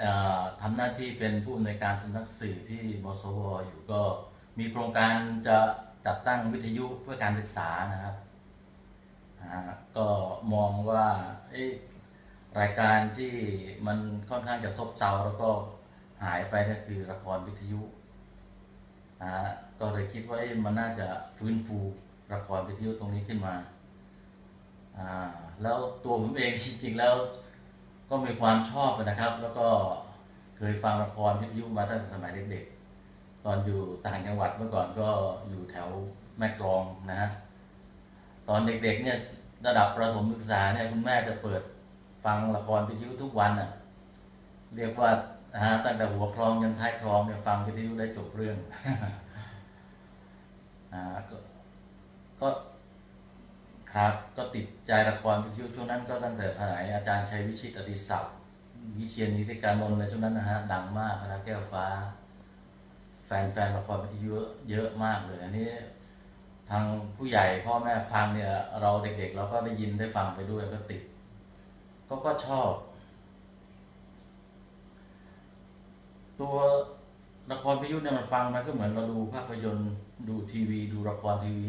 เอ่อทำหน้าที่เป็นผู้อำนวยการสำนักสื่อที่มสวอยู่ก็มีโครงการจะจัดตั้งวิทยุเพื่อการศึกษานะครับก็มองว่ารายการที่มันค่อนข้างจะซบเซาแล้วก็หายไปก็คือละครวิทยุก็เลยคิดว่ามันน่าจะฟื้นฟูละครวิทยุตรงนี้ขึ้นมา แล้วตัวผมเองจริงๆแล้ว ก็มีความชอบนะครับ แล้วก็เคยฟังละครวิทยุมาตั้งแต่สมัยเด็กๆ ตอนอยู่ต่างจังหวัดเมื่อก่อนก็อยู่แถวแม่กลองนะฮะตอนเด็กๆเนี่ยระดับประถมศึกษาเนี่ยคุณแม่จะเปิดฟังละครวิทยุทุกวันอะเรียกว่าฮะตั้งแต่หัวคลองยันท้ายคลองเนี่ยฟังวิทยุได้จบเรื่องอ่าก็ก็ ครับ ก็ติดใจละครวิทยุช่วงนั้นก็ตั้งแต่สมัยอาจารย์ชัยวิชิตอดิศักดิ์วิเชียรนิติการนนท์ในช่วงนั้นนะฮะดังมากนะแก้วฟ้า แฟนแฟนละครวิทยุเยอะมากเลยอันนี้ทางผู้ใหญ่พ่อแม่ฟังเนี่ยเราเด็กๆ เราก็ได้ยินได้ฟังไปด้วยก็ติด ก็ก็ชอบ ตัวละครวิทยุเนี่ยมันฟังมันก็เหมือนเราดูภาพยนตร์ดูทีวี ดูละครทีวี